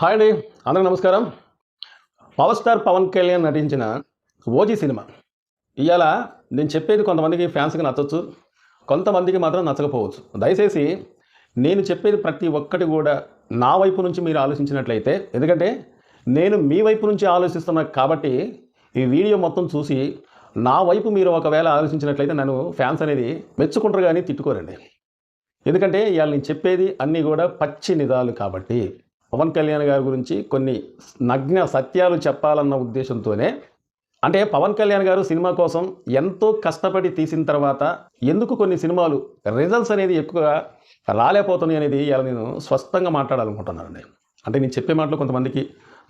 Hi అండి అందరికి నమస్కారం. పవర్ స్టార్ పవన్ కళ్యాణ్ నటించిన ఓజీ సినిమా. ఇవాళ నేను చెప్పేది కొంతమందికి ఫ్యాన్స్కి నచ్చవచ్చు కొంతమందికి మాత్రం నచ్చకపోవచ్చు. దయచేసి నేను చెప్పేది ప్రతి ఒక్కటి కూడా నా వైపు నుంచి మీరు ఆలోచించినట్లయితే ఎందుకంటే నేను మీ వైపు నుంచి ఆలోచిస్తున్నా కాబట్టి ఈ వీడియో మొత్తం చూసి నా వైపు మీరు ఒకవేళ ఆలోచించినట్లయితే నన్ను ఫ్యాన్స్ అనేది మెచ్చుకుంటారు కానీ తిట్టుకోరండి. ఎందుకంటే ఇవాళ నేను చెప్పేది అన్నీ కూడా పచ్చి నిజాలు కాబట్టి. పవన్ కళ్యాణ్ గారి గురించి కొన్ని నగ్న సత్యాలు చెప్పాలన్న ఉద్దేశంతోనే అంటే పవన్ కళ్యాణ్ గారు సినిమా కోసం ఎంతో కష్టపడి తీసిన తర్వాత ఎందుకు కొన్ని సినిమాలు రిజల్ట్స్ అనేది ఎక్కువగా రాలేకపోతున్నాయి అనేది ఇలా నేను స్పష్టంగా మాట్లాడాలనుకుంటున్నానండి. అంటే నేను చెప్పే మాటలు కొంతమందికి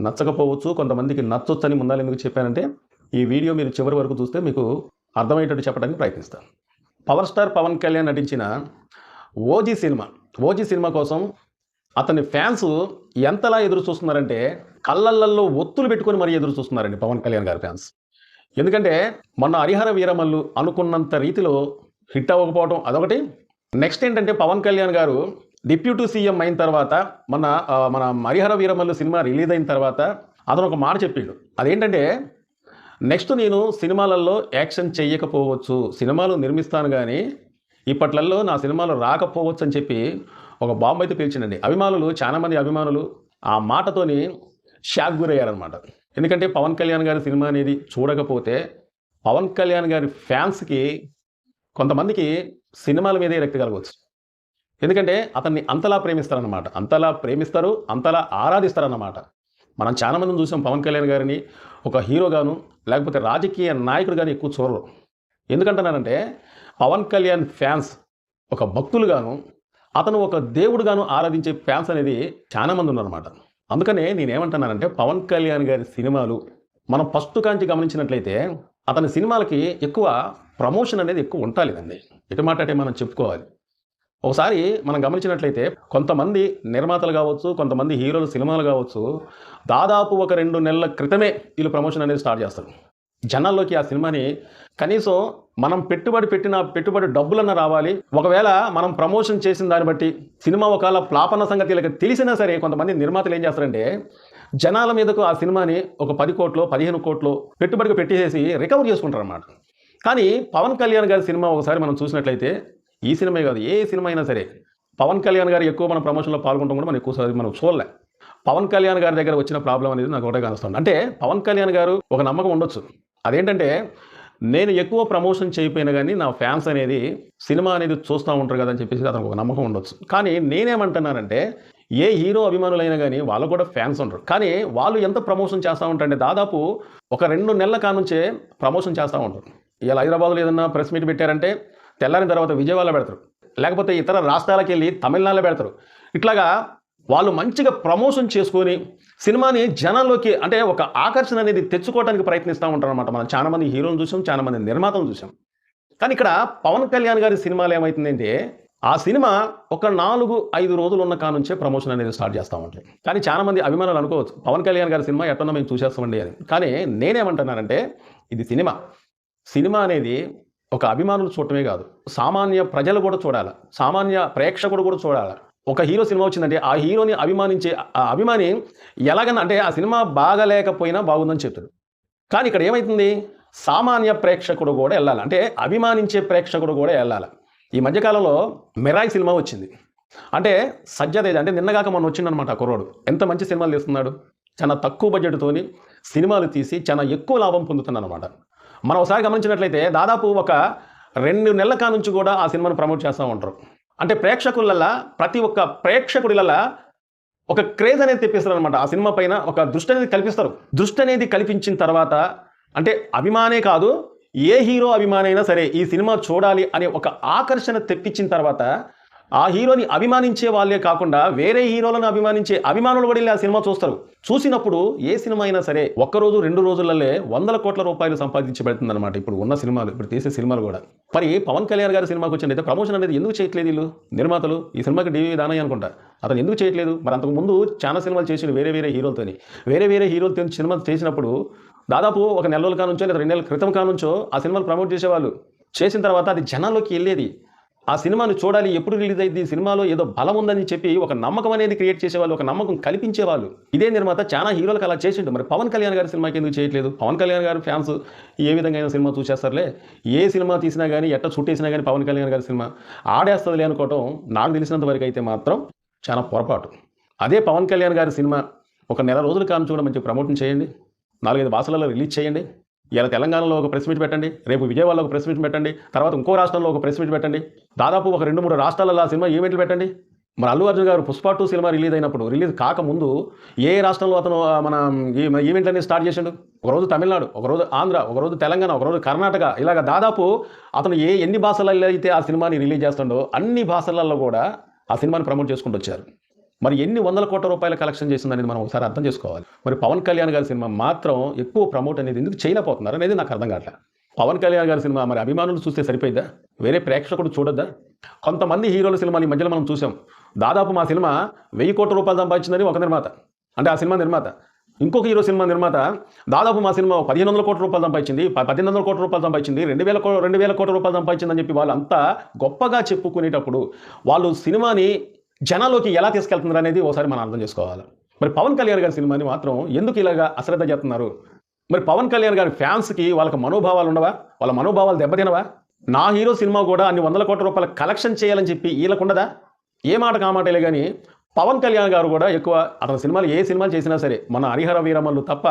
నచ్చకపోవచ్చు కొంతమందికి నచ్చొచ్చు అని ముందాలు ఎందుకు చెప్పానంటే ఈ వీడియో మీరు చివరి వరకు చూస్తే మీకు అర్థమయ్యేటట్టు చెప్పడానికి ప్రయత్నిస్తాను. పవర్ స్టార్ పవన్ కళ్యాణ్ నటించిన ఓజీ సినిమా ఓజీ సినిమా కోసం అతని ఫ్యాన్స్ ఎంతలా ఎదురు చూస్తున్నారంటే కళ్ళల్లో ఒత్తులు పెట్టుకొని మరీ ఎదురు చూస్తున్నారండి పవన్ కళ్యాణ్ గారి ఫ్యాన్స్. ఎందుకంటే మొన్న హరిహర వీరమల్లు అనుకున్నంత రీతిలో హిట్ అవ్వకపోవడం అదొకటి. నెక్స్ట్ ఏంటంటే పవన్ కళ్యాణ్ గారు డిప్యూటీ సీఎం అయిన తర్వాత మన మన హరిహర వీరమల్లు సినిమా రిలీజ్ అయిన తర్వాత అతను ఒక మాట చెప్పిండు. అదేంటంటే నెక్స్ట్ నేను సినిమాలలో యాక్షన్ చేయకపోవచ్చు సినిమాలు నిర్మిస్తాను కానీ ఇప్పట్లలో నా సినిమాలు రాకపోవచ్చు అని చెప్పి ఒక బాంబు అయితే పిలిచిండండి అభిమానులు చాలామంది అభిమానులు ఆ మాటతోని షాక్ గురయ్యారనమాట ఎందుకంటే పవన్ కళ్యాణ్ గారి సినిమా అనేది చూడకపోతే పవన్ కళ్యాణ్ గారి ఫ్యాన్స్కి కొంతమందికి సినిమాల మీదే రక్తి కలగవచ్చు. ఎందుకంటే అతన్ని అంతలా ప్రేమిస్తారనమాట అంతలా ప్రేమిస్తారు అంతలా ఆరాధిస్తారన్నమాట. మనం చాలా మందిని చూసాం పవన్ కళ్యాణ్ గారిని ఒక హీరోగాను లేకపోతే రాజకీయ నాయకుడుగాను ఎక్కువ చూడరు. ఎందుకంటున్నారంటే పవన్ కళ్యాణ్ ఫ్యాన్స్ ఒక భక్తులుగాను అతను ఒక దేవుడుగాను ఆరాధించే ఫ్యాన్స్ అనేది చాలా మంది ఉన్నారన్నమాట. అందుకనే నేనేమంటున్నానంటే పవన్ కళ్యాణ్ గారి సినిమాలు మనం ఫస్ట్ కాంచి గమనించినట్లయితే అతని సినిమాలకి ఎక్కువ ప్రమోషన్ అనేది ఎక్కువ ఉండాలిదండి. ఎటు మాట మనం చెప్పుకోవాలి. ఒకసారి మనం గమనించినట్లయితే కొంతమంది నిర్మాతలు కావచ్చు కొంతమంది హీరోలు సినిమాలు కావచ్చు దాదాపు ఒక రెండు నెలల క్రితమే వీళ్ళు ప్రమోషన్ అనేది స్టార్ట్ చేస్తారు. జనాల్లోకి ఆ సినిమాని కనీసం మనం పెట్టుబడి పెట్టిన పెట్టుబడి డబ్బులన్నా రావాలి. ఒకవేళ మనం ప్రమోషన్ చేసిన దాన్ని బట్టి సినిమా ఒకవేళ ఫ్లాప్ అన్న సంగతి ఇలా తెలిసినా సరే కొంతమంది నిర్మాతలు ఏం చేస్తారంటే జనాల మీదకు ఆ సినిమాని ఒక పది కోట్లు పదిహేను కోట్లు పెట్టుబడికి పెట్టేసి రికవర్ చేసుకుంటారు అన్నమాట. కానీ పవన్ కళ్యాణ్ గారి సినిమా ఒకసారి మనం చూసినట్లయితే ఈ సినిమా కాదు ఏ సినిమా అయినా సరే పవన్ కళ్యాణ్ గారు ఎక్కువ మన ప్రమోషన్లో పాల్గొనడం కూడా మనం ఎక్కువసారి మనం చూడలే. పవన్ కళ్యాణ్ గారి దగ్గర వచ్చిన ప్రాబ్లం అనేది నాకు ఒకటే కనిస్తుంది అంటే పవన్ కళ్యాణ్ గారు ఒక నమ్మకం ఉండొచ్చు. అదేంటంటే నేను ఎక్కువ ప్రమోషన్ చేయకపోయినా కానీ నా ఫ్యాన్స్ అనేది సినిమా అనేది చూస్తూ ఉంటారు కదా అని చెప్పేసి అతనికి ఒక నమ్మకం ఉండొచ్చు. కానీ నేనేమంటున్నానంటే ఏ హీరో అభిమానులైనా కానీ వాళ్ళు కూడా ఫ్యాన్స్ ఉంటారు కానీ వాళ్ళు ఎంత ప్రమోషన్ చేస్తూ ఉంటారంటే దాదాపు ఒక రెండు నెలల కానుంచే ప్రమోషన్ చేస్తూ ఉంటారు. ఇలా హైదరాబాద్లో ఏదన్నా ప్రెస్ మీట్ పెట్టారంటే తెల్లారిన తర్వాత విజయవాడలో పెడతారు. లేకపోతే ఇతర రాష్ట్రాలకు వెళ్ళి తమిళనాడులో పెడతారు. ఇట్లాగా వాళ్ళు మంచిగా ప్రమోషన్ చేసుకొని సినిమాని జనంలోకి అంటే ఒక ఆకర్షణ అనేది తెచ్చుకోవడానికి ప్రయత్నిస్తూ ఉంటారు అనమాట మనం చాలామంది హీరోలు చూసాం చాలామంది నిర్మాతలు చూసాం. కానీ ఇక్కడ పవన్ కళ్యాణ్ గారి సినిమాలు ఏమవుతుందంటే ఆ సినిమా ఒక నాలుగు ఐదు రోజులు ఉన్న కానుంచే ప్రమోషన్ అనేది స్టార్ట్ చేస్తూ ఉంటాయి కానీ చాలామంది అభిమానులు అనుకోవచ్చు పవన్ కళ్యాణ్ గారి సినిమా ఎట్టన్నా మేము చూసేస్తామండి అని. కానీ నేనేమంటున్నానంటే ఇది సినిమా. సినిమా అనేది ఒక అభిమానులు చూడటమే కాదు సామాన్య ప్రజలు కూడా చూడాలి. సామాన్య ప్రేక్షకుడు కూడా చూడాలి. ఒక హీరో సినిమా వచ్చిందంటే ఆ హీరోని అభిమానించే ఆ అభిమాని ఎలాగన్నా అంటే ఆ సినిమా బాగలేకపోయినా బాగుందని చెప్తాడు. కానీ ఇక్కడ ఏమవుతుంది సామాన్య ప్రేక్షకుడు కూడా వెళ్ళాలి. అంటే అభిమానించే ప్రేక్షకుడు కూడా వెళ్ళాలి. ఈ మధ్యకాలంలో మిరాయి సినిమా వచ్చింది. అంటే సజ్జతేజ్ అంటే నిన్నగాక మొన్న వచ్చిందనమాట కుర్రోడు. ఎంత మంచి సినిమాలు తీస్తున్నాడు. చాలా తక్కువ బడ్జెట్తోని సినిమాలు తీసి చాలా ఎక్కువ లాభం పొందుతున్నాడు అనమాట మనం ఒకసారి గమనించినట్లయితే దాదాపు ఒక రెండు నెలల కా నుంచి కూడా ఆ సినిమాను ప్రమోట్ చేస్తూ ఉంటారు. అంటే ప్రేక్షకులల్లా ప్రతి ఒక్క ప్రేక్షకుడిలల్లా ఒక క్రేజ్ అనేది తెప్పిస్తారు అనమాట ఆ సినిమా పైన ఒక దృష్టి అనేది కల్పిస్తారు. దృష్టి అనేది కల్పించిన తర్వాత అంటే అభిమానే కాదు ఏ హీరో అభిమానైనా సరే ఈ సినిమా చూడాలి అనే ఒక ఆకర్షణ తెప్పించిన తర్వాత ఆ హీరోని అభిమానించే వాళ్ళే కాకుండా వేరే హీరోలను అభిమానించే అభిమానులు కూడా ఆ సినిమా చూస్తారు. చూసినప్పుడు ఏ సినిమా అయినా సరే ఒక్కరోజు రెండు రోజులల్లే వందల కోట్ల రూపాయలు సంపాదించబడుతుందన్నమాట ఇప్పుడు ఉన్న సినిమాలు ఇప్పుడు తీసే సినిమాలు కూడా. మరి పవన్ కళ్యాణ్ గారి సినిమాకి వచ్చినట్టయితే ప్రమోషన్ అనేది ఎందుకు చేయట్లేదు వీళ్ళు? నిర్మాతలు ఈ సినిమాకి డీవీ దానయ్య అనుకుంటా. అతను ఎందుకు చేయట్లేదు? మరి అంతకు ముందు చాలా సినిమాలు చేసిన వేరే వేరే హీరోలతోని. వేరే వేరే హీరోలతో సినిమా చేసినప్పుడు దాదాపు ఒక నెల రోజుల కానుంచో లేదా రెండు నెలల క్రితం కానుంచో ఆ సినిమాలు ప్రమోట్ చేసేవాళ్ళు. చేసిన తర్వాత అది జనాల్లోకి వెళ్ళేది. ఆ సినిమాను చూడాలి ఎప్పుడు రిలీజ్ అయింది సినిమాలో ఏదో బలం ఉందని చెప్పి ఒక నమ్మకం అనేది క్రియేట్ చేసేవాళ్ళు ఒక నమ్మకం కల్పించేవాళ్ళు. ఇదే నిర్మాత చాలా హీరోలకు అలా చేసిండు. మరి పవన్ కళ్యాణ్ గారి సినిమాకి ఎందుకు చేయట్లేదు? పవన్ కళ్యాణ్ గారి ఫ్యాన్స్ ఏ విధంగా అయినా సినిమా చూసేస్తారులే. ఏ సినిమా తీసినా కానీ ఎట్ట చుట్టేసినా కానీ పవన్ కళ్యాణ్ గారి సినిమా ఆడేస్తుందిలే అనుకోవటం నాకు తెలిసినంత వరకు అయితే మాత్రం చాలా పొరపాటు. అదే పవన్ కళ్యాణ్ గారి సినిమా ఒక నెల రోజులు కానీ చూడడం మంచి ప్రమోషన్ చేయండి. నాలుగైదు భాషలలో రిలీజ్ చేయండి. ఇలా తెలంగాణలో ఒక ప్రెస్ మీట్ పెట్టండి రేపు విజయవాడలో ఒక ప్రెస్ మీట్ పెట్టండి తర్వాత ఇంకో రాష్ట్రంలో ఒక ప్రెస్ మీట్ పెట్టండి దాదాపు ఒక రెండు మూడు రాష్ట్రాలలో ఆ సినిమా ఈవెంట్లు పెట్టండి? మరి అల్లు అర్జున్ గారు పుష్ప టూ సినిమా రిలీజ్ అయినప్పుడు రిలీజ్ కాకముందు ఏ రాష్ట్రంలో అతను మన ఈ ఈవెంట్లన్నీ స్టార్ట్ చేసిండు? ఒకరోజు తమిళనాడు ఒకరోజు ఆంధ్ర ఒకరోజు తెలంగాణ ఒకరోజు కర్ణాటక ఇలాగ దాదాపు అతను ఏ ఎన్ని భాషలలో అయితే ఆ సినిమాని రిలీజ్ చేస్తుండో అన్ని భాషలలో కూడా ఆ సినిమాని ప్రమోట్ చేసుకుంటూ వచ్చారు. మరి ఎన్ని వందల కోట్ల రూపాయల కలెక్షన్ చేసిందనేది మనం ఒకసారి అర్థం చేసుకోవాలి. మరి పవన్ కళ్యాణ్ గారి సినిమా మాత్రం ఎక్కువ ప్రమోట్ అనేది ఎందుకు చేయలేకపోతున్నారు అనేది నాకు అర్థం కావట్లేదు పవన్ కళ్యాణ్ గారి సినిమా మరి అభిమానులు చూస్తే సరిపోయిద్దా? వేరే ప్రేక్షకుడు చూడొద్దా? కొంతమంది హీరోల సినిమాని ఈ మధ్యలో మనం చూసాం. దాదాపు మా సినిమా వెయ్యి కోట్ల రూపాయలు సంపాదించిందని ఒక నిర్మాత. అంటే ఆ సినిమా నిర్మాత. ఇంకొక హీరో సినిమా నిర్మాత దాదాపు మా సినిమా పదిహేను వందల కోట్ల రూపాయలు సంపాదించింది ప- పద్దెనిమిది వందల కోట్ల రూపాయలు సంపాదించింది రెండు వేల కో- రెండు వేల కోట్ల రూపాయలు సంపాదించిందని చెప్పి వాళ్ళంతా గొప్పగా చెప్పుకునేటప్పుడు వాళ్ళు సినిమాని జనాల్లోకి ఎలా తీసుకెళ్తున్నారు అనేది ఒకసారి మనం అర్థం చేసుకోవాలి. మరి పవన్ కళ్యాణ్ గారి సినిమాని మాత్రం ఎందుకు ఇలాగా అశ్రద్ధ చేస్తున్నారు? మరి పవన్ కళ్యాణ్ గారి ఫ్యాన్స్కి వాళ్ళకి మనోభావాలు ఉండవా? వాళ్ళ మనోభావాలు దెబ్బతినవా? నా హీరో సినిమా కూడా అన్ని వందల కోట్ల రూపాయల కలెక్షన్ చేయాలని చెప్పి వీళ్ళకుండదా? ఏ మాట కామాటలే కానీ పవన్ కళ్యాణ్ గారు కూడా ఎక్కువ అతని సినిమాలు ఏ సినిమాలు చేసినా సరే మన హరిహర వీరమల్లు తప్ప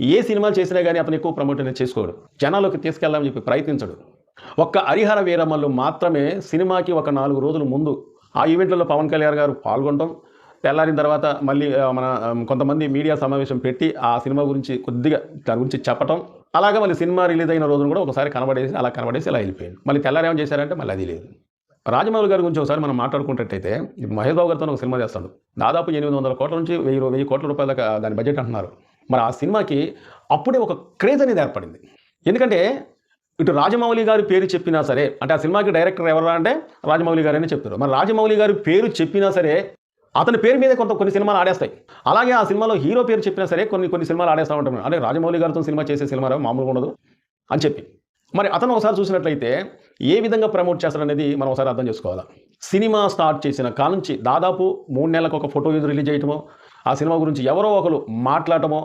ఏ సినిమాలు చేసినా కానీ అతను ఎక్కువ ప్రమోట్ అనేది చేసుకోడు. జనాల్లోకి తీసుకెళ్దామని చెప్పి ప్రయత్నించడు. ఒక్క హరిహర వీరమల్లు మాత్రమే సినిమాకి ఒక నాలుగు రోజుల ముందు ఆ ఈవెంట్లలో పవన్ కళ్యాణ్ గారు పాల్గొనడం తెల్లారిన తర్వాత మళ్ళీ మన కొంతమంది మీడియా సమావేశం పెట్టి ఆ సినిమా గురించి కొద్దిగా దాని గురించి చెప్పటం అలాగే మళ్ళీ సినిమా రిలీజ్ అయిన రోజున కూడా ఒకసారి కనబడేసి అలా కనబడేసి అలా వెళ్ళిపోయింది మళ్ళీ తెల్లారి ఏం చేశారంటే మళ్ళీ అది లేదు. రాజమౌళి గారి గురించి ఒకసారి మనం మాట్లాడుకుంటే మహేష్ బాబు గారితో ఒక సినిమా చేస్తాడు. దాదాపు ఎనిమిది వందల కోట్ల నుంచి వెయ్యి వెయ్యి కోట్ల రూపాయల దాని బడ్జెట్ అంటున్నారు. మరి ఆ సినిమాకి అప్పుడే ఒక క్రేజ్ అనేది ఏర్పడింది. ఎందుకంటే ఇటు రాజమౌళి గారి పేరు చెప్పినా సరే అంటే ఆ సినిమాకి డైరెక్టర్ ఎవరు అంటే రాజమౌళి గారు అని చెప్తారు మరి రాజమౌళి గారి పేరు చెప్పినా సరే అతని పేరు మీదే కొంత కొన్ని సినిమాలు ఆడేస్తాయి. అలాగే ఆ సినిమాలో హీరో పేరు చెప్పినా సరే కొన్ని కొన్ని సినిమాలు ఆడేస్తూ ఉంటారు అంటే రాజమౌళి గారితో సినిమా చేసే సినిమా మామూలుగా ఉండదు అని చెప్పి. మరి అతను ఒకసారి చూసినట్లయితే ఏ విధంగా ప్రమోట్ చేస్తాడనేది మనం ఒకసారి అర్థం చేసుకోవాలి. సినిమా స్టార్ట్ చేసిన కాల నుంచి దాదాపు మూడు నెలలకు ఒక ఫోటో రిలీజ్ చేయటమో ఆ సినిమా గురించి ఎవరో ఒకరు మాట్లాడటమో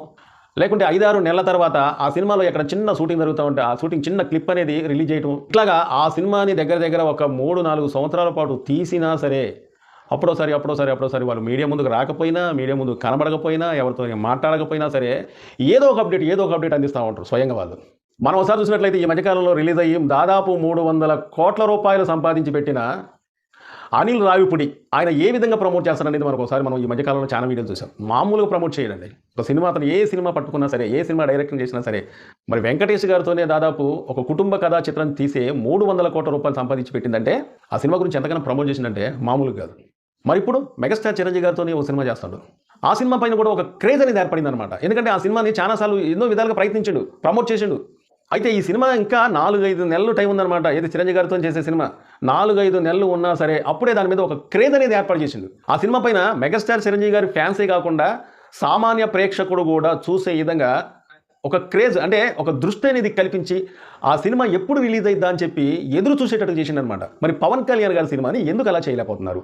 లేకుంటే ఐదారు నెలల తర్వాత ఆ సినిమాలో ఎక్కడ చిన్న షూటింగ్ జరుగుతూ ఉంటే ఆ షూటింగ్ చిన్న క్లిప్ అనేది రిలీజ్ చేయటం. ఇట్లాగా ఆ సినిమాని దగ్గర దగ్గర ఒక మూడు నాలుగు సంవత్సరాల పాటు తీసినా సరే అప్పుడోసారి అప్పుడోసారి అప్పుడోసారి వాళ్ళు మీడియా ముందుకు రాకపోయినా మీడియా ముందు కనబడకపోయినా ఎవరితో మాట్లాడకపోయినా సరే ఏదో ఒక అప్డేట్ ఏదో ఒక అప్డేట్ అందిస్తూ ఉంటారు స్వయంగా వాళ్ళు. మనం ఒకసారి చూసినట్లయితే ఈ మధ్యకాలంలో రిలీజ్ అయ్యి దాదాపు మూడు వందల కోట్ల రూపాయలు సంపాదించి పెట్టిన అనిల్ రావిపుడి ఆయన ఏ విధంగా ప్రమోట్ చేస్తారనేది మనకు ఒకసారి మనం ఈ మధ్యకాలంలో చాలా వీడియోలు చూసాం. మామూలుగా ప్రమోట్ చేయడండి. ఒక సినిమా అతను ఏ సినిమా పట్టుకున్నా సరే ఏ సినిమా డైరెక్షన్ చేసినా సరే మరి వెంకటేష్ గారితోనే దాదాపు ఒక కుటుంబ కథా చిత్రం తీసే మూడు వందల కోట్ల రూపాయలు సంపాదించి పెట్టిందంటే ఆ సినిమా గురించి ఎంతగానో ప్రమోట్ చేసిందంటే మామూలు కాదు. మరి ఇప్పుడు మెగాస్టార్ చిరంజీవి గారితోనే ఒక సినిమా చేస్తాడు. ఆ సినిమా పైన కూడా ఒక క్రేజ్ అనేది ఏర్పడింది అనమాట ఎందుకంటే ఆ సినిమాని చాలాసార్లు ఎన్నో విధాలుగా ప్రయత్నించాడు ప్రమోట్ చేసిండు. అయితే ఈ సినిమా ఇంకా నాలుగైదు నెలలు టైం ఉందన్నమాట. ఏది చిరంజీవి గారితో చేసే సినిమా? నాలుగైదు నెలలు ఉన్నా సరే అప్పుడే దాని మీద ఒక క్రేజ్ అనేది ఏర్పాటు చేసిండు. ఆ సినిమా పైన మెగాస్టార్ చిరంజీవి గారి ఫ్యాన్సే కాకుండా సామాన్య ప్రేక్షకుడు కూడా చూసే విధంగా ఒక క్రేజ్ అంటే ఒక దృష్టి అనేది కల్పించి ఆ సినిమా ఎప్పుడు రిలీజ్ అయిద్దా అని చెప్పి ఎదురు చూసేటట్టు చేసిండనమాట మరి పవన్ కళ్యాణ్ గారి సినిమాని ఎందుకు అలా చేయలేకపోతున్నారు?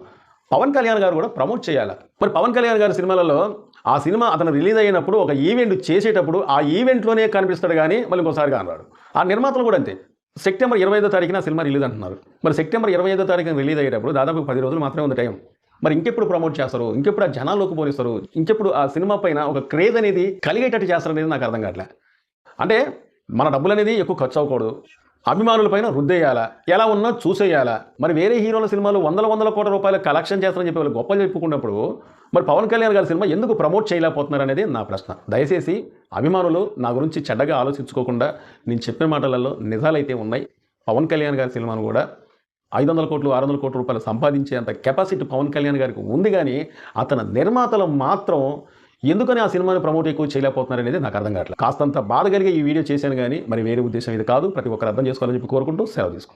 పవన్ కళ్యాణ్ గారు కూడా ప్రమోట్ చేయాలి? మరి పవన్ కళ్యాణ్ గారి సినిమాలలో ఆ సినిమా అతను రిలీజ్ అయినప్పుడు ఒక ఈవెంట్ చేసేటప్పుడు ఆ ఈవెంట్లోనే కనిపిస్తాడు కానీ మళ్ళీ ఇంకోసారి కానరాడు. ఆ నిర్మాతలు కూడా అంతే. సెప్టెంబర్ ఇరవై ఐదో తారీఖున సినిమా రిలీజ్ అంటున్నారు. మరి సెప్టెంబర్ ఇరవై ఐదో తారీఖున రిలీజ్ అయ్యేటప్పుడు దాదాపు పది రోజులు మాత్రమే ఉంది టైం. మరి ఇంకెప్పుడు ప్రమోట్ చేస్తారు? ఇంకెప్పుడు ఆ జనాల్లోకి పోనిస్తారు? ఇంకెప్పుడు ఆ సినిమా పైన ఒక క్రేజ్ అనేది కలిగేటట్టు చేస్తారు అనేది నాకు అర్థం కావట్లే. అంటే మన డబ్బులు అనేది ఎక్కువ ఖర్చు అవ్వకూడదు. అభిమానుల పైన రుద్దేయాలా? ఎలా ఉన్నా చూసేయాలా? మరి వేరే హీరోల సినిమాలు వందల వందల కోట్ల రూపాయల కలెక్షన్ చేస్తారని చెప్పి వాళ్ళు గొప్పలు చెప్పుకున్నప్పుడు మరి పవన్ కళ్యాణ్ గారి సినిమా ఎందుకు ప్రమోట్ చేయలేకపోతున్నారు అనేది నా ప్రశ్న. దయచేసి అభిమానులు నా గురించి చెడ్డగా ఆలోచించుకోకుండా నేను చెప్పిన మాటలలో నిజాలైతే ఉన్నాయి. పవన్ కళ్యాణ్ గారి సినిమాను కూడా ఐదు వందల కోట్లు ఆరు వందల కోట్ల రూపాయలు సంపాదించేంత కెపాసిటీ పవన్ కళ్యాణ్ గారికి ఉంది కానీ అతని నిర్మాతలు మాత్రం ఎందుకని ఆ సినిమాని ప్రమోట్ ఎక్కువ చేయలేకపోతున్నారు అనేది నాకు అర్థం కావట్లేదు. కాస్తంత బాధ కలిగే ఈ వీడియో చేశాను కానీ మరి వేరే ఉద్దేశం ఇది కాదు. ప్రతి ఒక్కరు అర్థం చేసుకోవాలని చెప్పి కోరుకుంటూ సెలవు తీసుకో